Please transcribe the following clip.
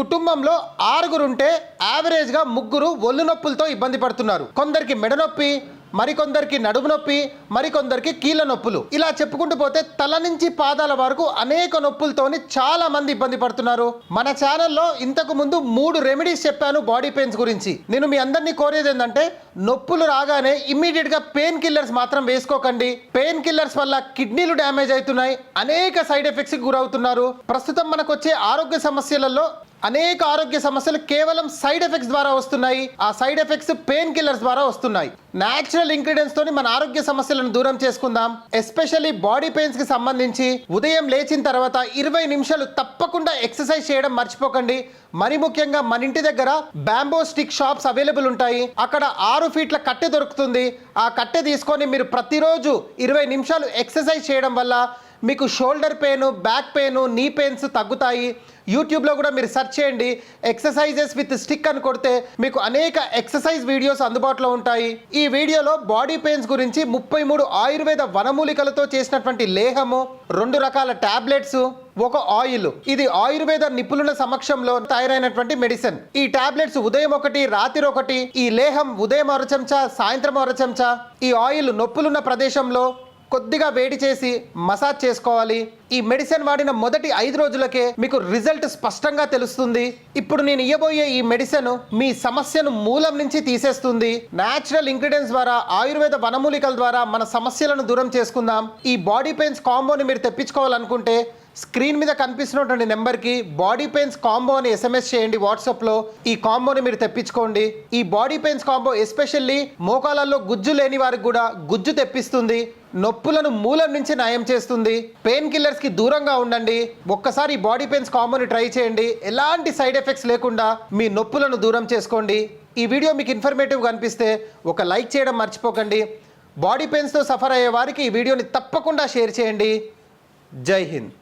కుటుంబంలో ఆరుగురుంటే యావరేజ్గా ముగ్గురు ఒళ్ళు నొప్పులతో ఇబ్బంది పడుతున్నారు. కొందరికి మెడ నొప్పి మరికొందరికి నడుము నొప్పి మరికొందరికి కీళ్ళ నొప్పులు. ఇలా చెప్పుకుంటూ పోతే తల నుంచి పాదాల వరకు అనేక నొప్పులతోని చాలా మంది ఇబ్బంది పడుతున్నారు. మన ఛానల్లో ఇంతకు ముందు మూడు రెమెడీస్ చెప్పాను బాడీ పెయిన్స్ గురించి. నేను మీ అందరినీ కోరేది ఏంటంటే నొప్పులు రాగానే ఇమ్మీడియట్గా పెయిన్ కిల్లర్స్ మాత్రం వేసుకోకండి. పెయిన్ కిల్లర్స్ వల్ల కిడ్నీలు డ్యామేజ్ అవుతున్నాయి. అనేక సైడ్ ఎఫెక్ట్స్కి గురవుతున్నారు. ప్రస్తుతం మనకు వచ్చే ఆరోగ్య సమస్యలలో అనేక ఆరోగ్య సమస్యలు కేవలం సైడ్ ఎఫెక్ట్స్ ద్వారా వస్తున్నాయి. ఆ సైడ్ ఎఫెక్ట్స్ పెయిన్ కిల్లర్స్ ద్వారా వస్తున్నాయి. న్యాచురల్ ఇంగ్రీడియంట్స్ తోని మన ఆరోగ్య సమస్యలను దూరం చేసుకుందాం. ఎస్పెషల్లీ బాడీ పెయిన్స్కి సంబంధించి ఉదయం లేచిన తర్వాత ఇరవై నిమిషాలు తప్పకుండా ఎక్సర్సైజ్ చేయడం మర్చిపోకండి. మరి ముఖ్యంగా మన ఇంటి దగ్గర బ్యాంబో స్టిక్ షాప్స్ అవైలబుల్ ఉంటాయి. అక్కడ ఆరు ఫీట్ల కట్టె దొరుకుతుంది. ఆ కట్టె తీసుకొని మీరు ప్రతిరోజు ఇరవై నిమిషాలు ఎక్సర్సైజ్ చేయడం వల్ల మీకు shoulder pain back pain knee pains తగ్గుతాయి. యూట్యూబ్లో కూడా మీరు సెర్చ్ చేయండి. ఎక్సర్సైజెస్ విత్ స్టిక్ అని కొడితే మీకు అనేక ఎక్సర్సైజ్ వీడియోస్ అందుబాటులో ఉంటాయి. ఈ వీడియోలో బాడీ పెయిన్స్ గురించి ముప్పై మూడు ఆయుర్వేద వనమూలికలతో చేసినటువంటి లేహము రెండు రకాల టాబ్లెట్స్ ఒక ఆయిల్. ఇది ఆయుర్వేద నిపుణుల సమక్షంలో తయారైనటువంటి మెడిసిన్. ఈ టాబ్లెట్స్ ఉదయం ఒకటి రాత్రి ఒకటి ఈ లేహం ఉదయం అర చెంచా సాయంత్రం అర చెంచా. ఈ ఆయిల్ నొప్పులున్న ప్రదేశంలో కొద్దిగా వేడి చేసి మసాజ్ చేసుకోవాలి. ఈ మెడిసిన్ వాడిన మొదటి ఐదు రోజులకే మీకు రిజల్ట్ స్పష్టంగా తెలుస్తుంది. ఇప్పుడు నేను ఇవ్వబోయే ఈ మెడిసిన్ మీ సమస్యను మూలం నుంచి తీసేస్తుంది. న్యాచురల్ ఇంగ్రీడియంట్స్ ద్వారా ఆయుర్వేద వనమూలికల ద్వారా మన సమస్యలను దూరం చేసుకుందాం. ఈ బాడీ పెయిన్స్ కాంబోని మీరు తెప్పించుకోవాలనుకుంటే స్క్రీన్ మీద కనిపిస్తున్నటువంటి నెంబర్కి బాడీ పెయిన్స్ కాంబో అని ఎస్ఎంఎస్ చేయండి వాట్సాప్లో. ఈ కాంబోని మీరు తెప్పించుకోండి. ఈ బాడీ పెయిన్స్ కాంబో ఎస్పెషల్లీ మోకాలలో గుజ్జు లేని వారికి కూడా గుజ్జు తెప్పిస్తుంది. నొప్పులను మూలం నుంచి నయం చేస్తుంది. పెయిన్ కిల్లర్స్కి దూరంగా ఉండండి. ఒక్కసారి ఈ బాడీ పెయిన్స్ కాంబోని ట్రై చేయండి. ఎలాంటి సైడ్ ఎఫెక్ట్స్ లేకుండా మీ నొప్పులను దూరం చేసుకోండి. ఈ వీడియో మీకు ఇన్ఫర్మేటివ్ అనిపిస్తే ఒక లైక్ చేయడం మర్చిపోకండి. బాడీ పెయిన్స్తో సఫర్ అయ్యే వారికి ఈ వీడియోని తప్పకుండా షేర్ చేయండి. జై హింద్.